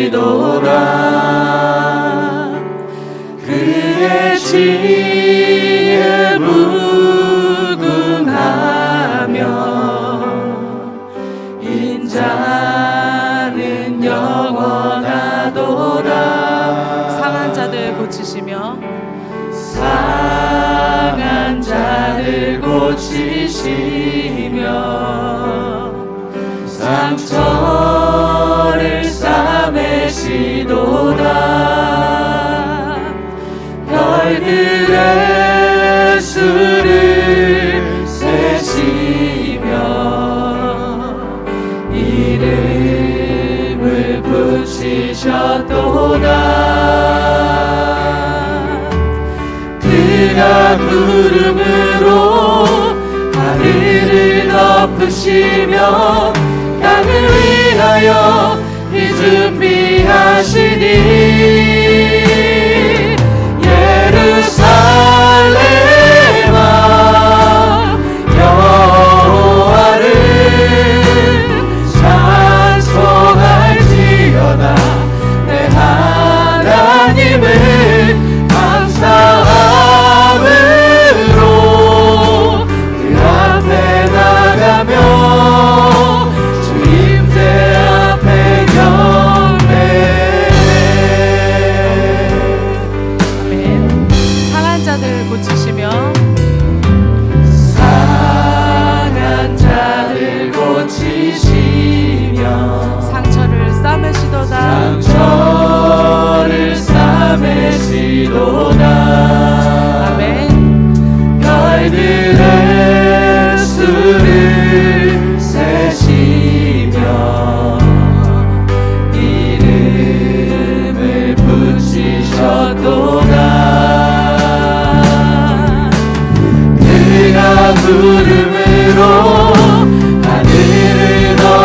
주시도라. 그의 지 덮으시며 땅을 위하여 이 준비하시니.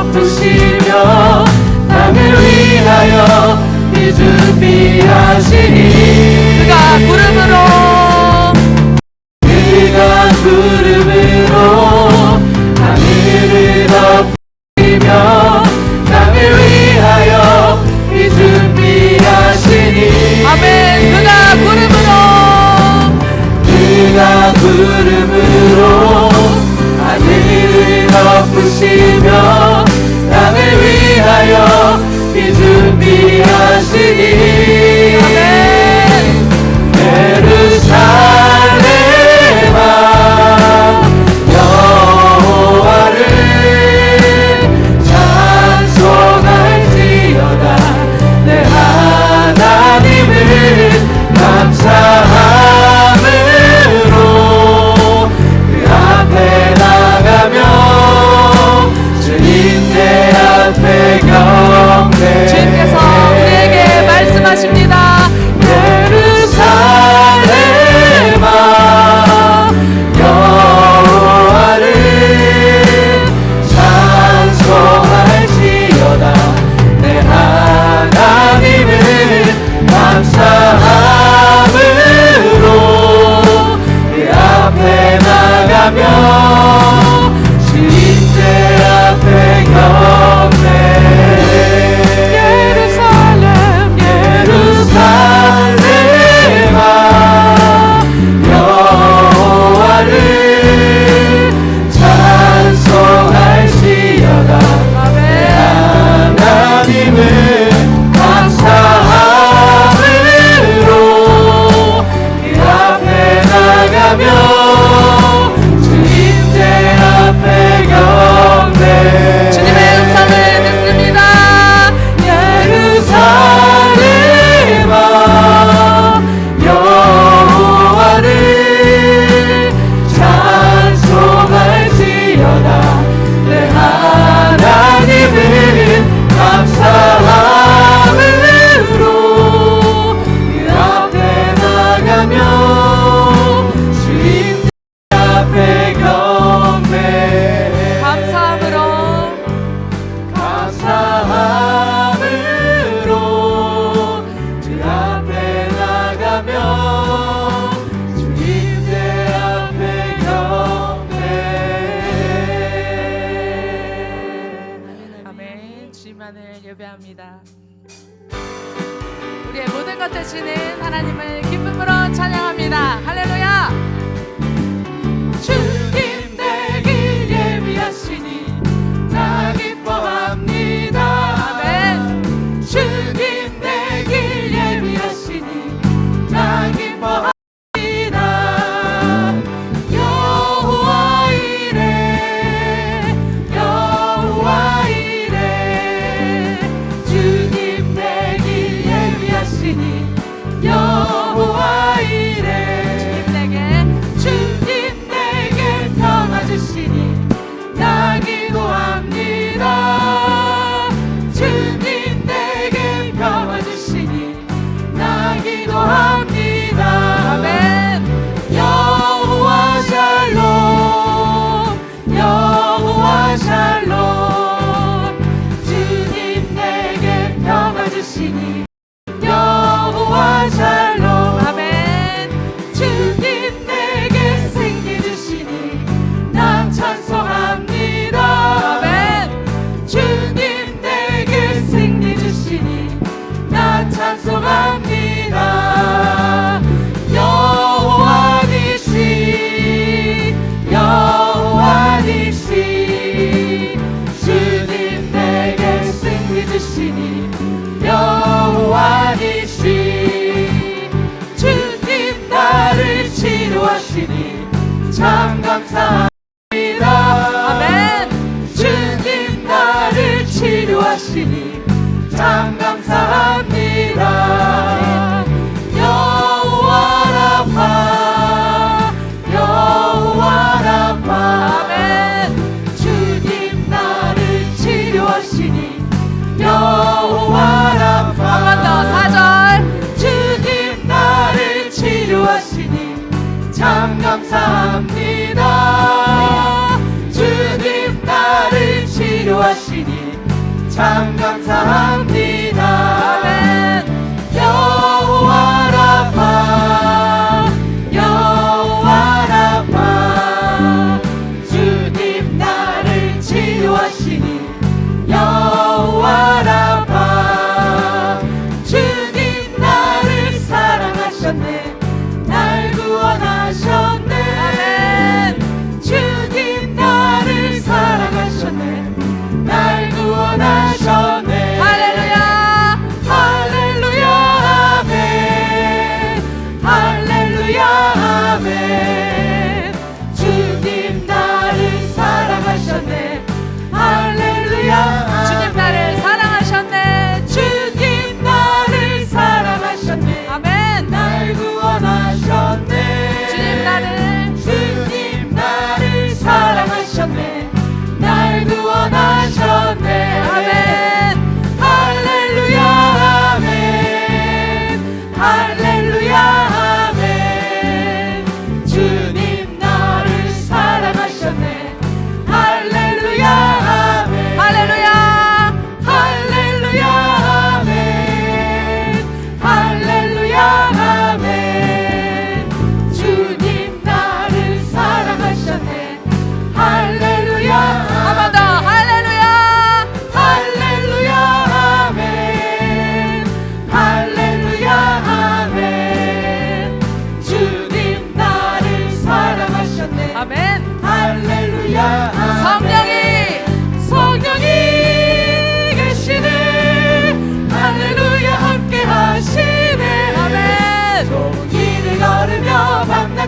베푸시며 나를 위하여 이 준비하시니. 그가 구름으로. 그가 구름으로 하늘을 덮으며 나를 위하여 이 준비하시니. 아멘. 그가 구름으로. 그가 구름으로 하늘을 덮으시며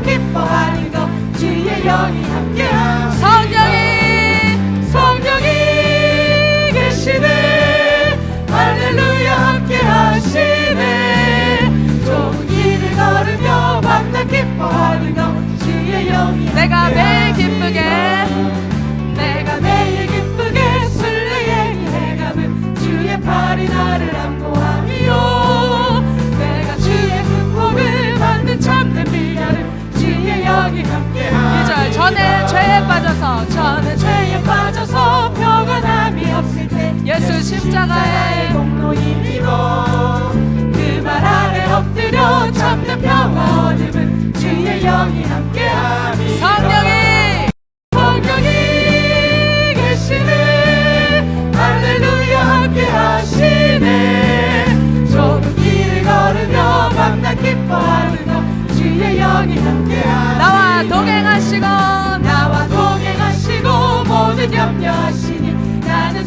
걸 저는 죄에 빠져서 저는 죄에 빠져서 평안함이 없을 때 예수 십자가에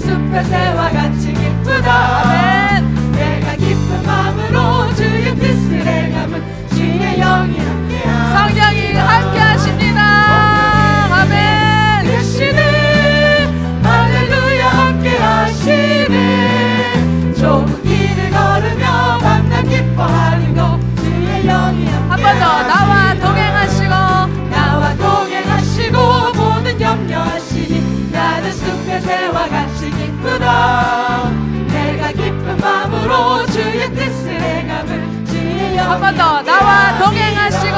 すっぺ世話がち 한 번 더. 나와. 동행하시고.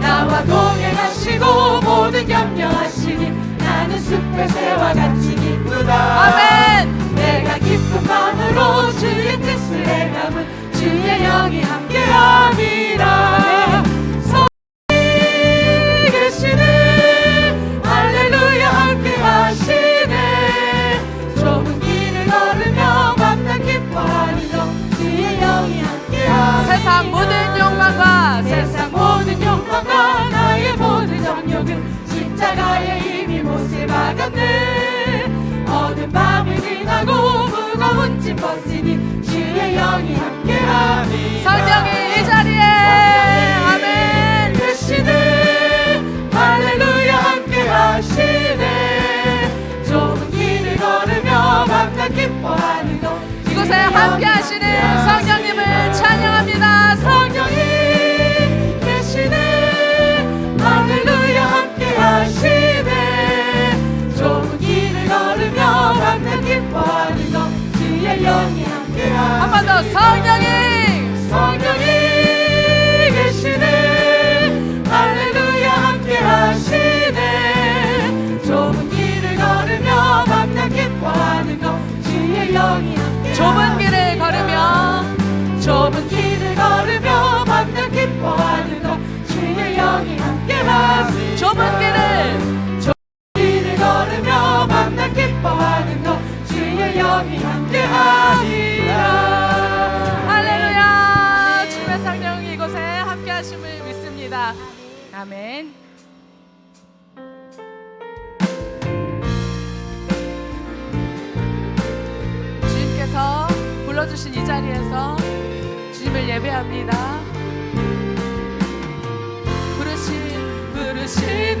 나와 동행하시고. 모든 염려하시니 나는 숲의 새와 같이 기쁘다. 아멘. 내가 기쁜 마음으로 주의 뜻을 행함은 주의 영이 함께함이라 욕망과 세상 모든 욕망과 나의 모든 정욕은 십자가에 이미 못을 박았네. 어두운 밤을 지나고 무거운 짐 벗으니 주의 영이 함께하니 성령이 이 자리에. 아멘. 계시네 할렐루야 함께하시네. 좁은 길을 걸으며 만나 기뻐하는 것. 이곳에 주의 함께 영이 하시는 성령 기뻐하는 것 주의 영이 함께 한번 더 성령이! 성령이 계시네. 할렐루야 함께 하시네. 좁은 길을 걸으며 만나 기뻐하는 것 주의 영이 함께 좁은 길을 걸으며 좁은 길을 걸으며 만나 기뻐하는 것 주의 영이 함께하시 좁은 길을 주신 이 자리에서 주님을 예배합니다. 부르신 이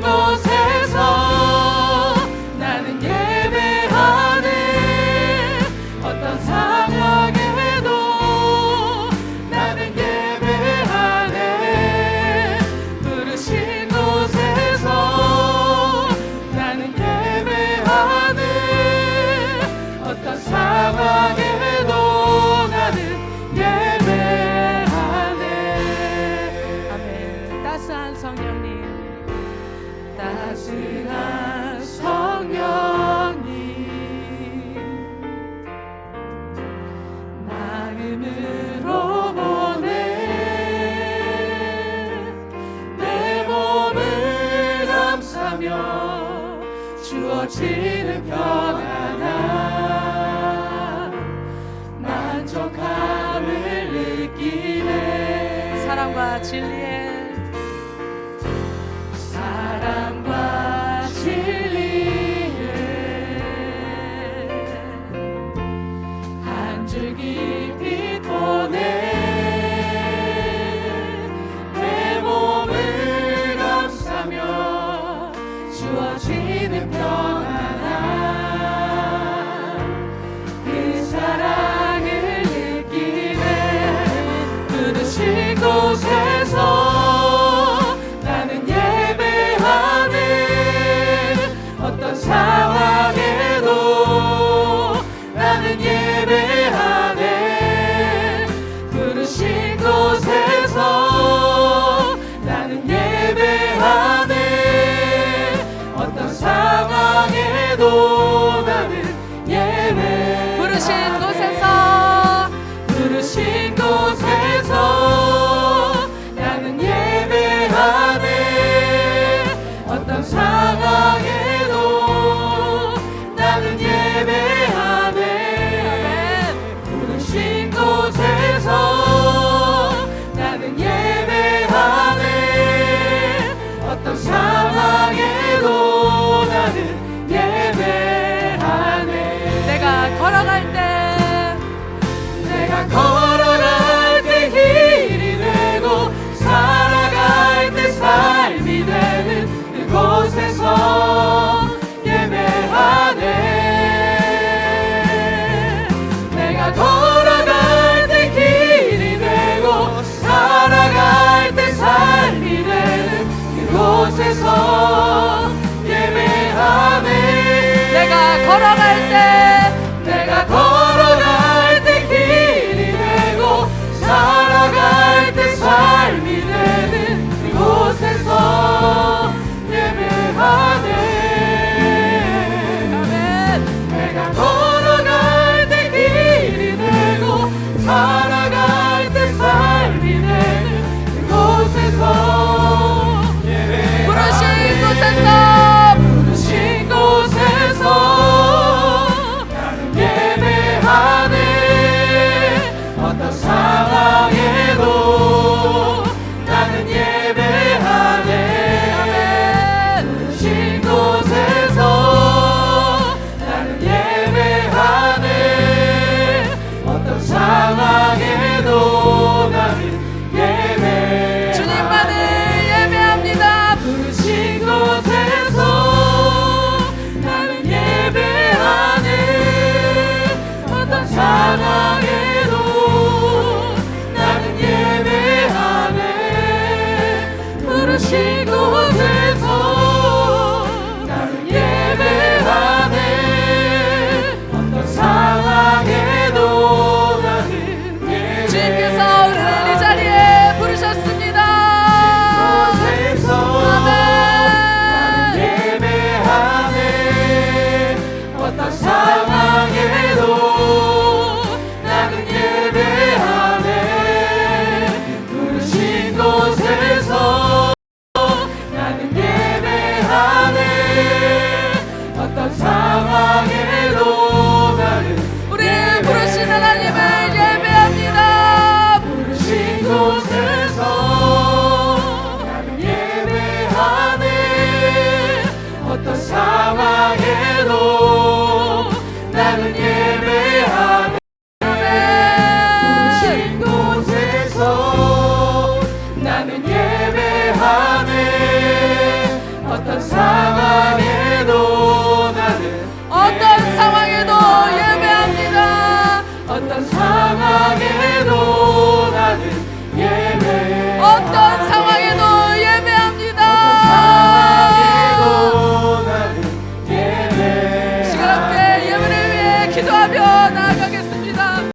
주어지는 평안함 만족함을 느끼네. 사랑과 진리의